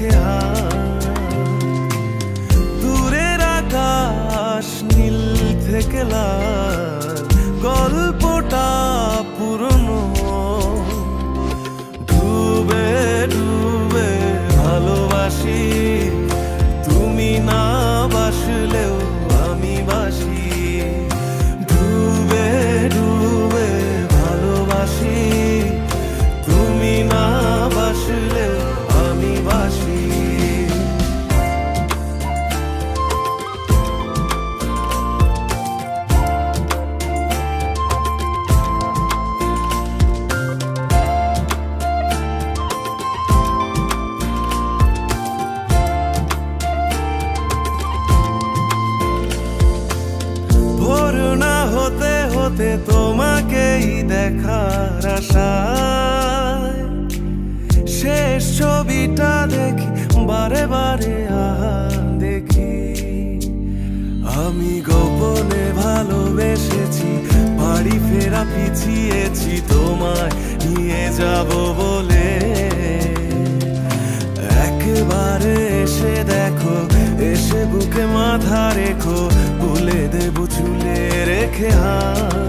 হাত। দূরের আকাশ নীল থেকে লাল হতে তোমাকেই দেখার আশায়। শেষ ছবিটা দেখি, বারে বারে দেখি। আমি গোপনে ভালোবেসেছি, বাড়ি ফেরা পিছিয়েছি, তোমায় নিয়ে যাব বুকে মাথা রেখো বলে দেবো চুলে রেখে হাত।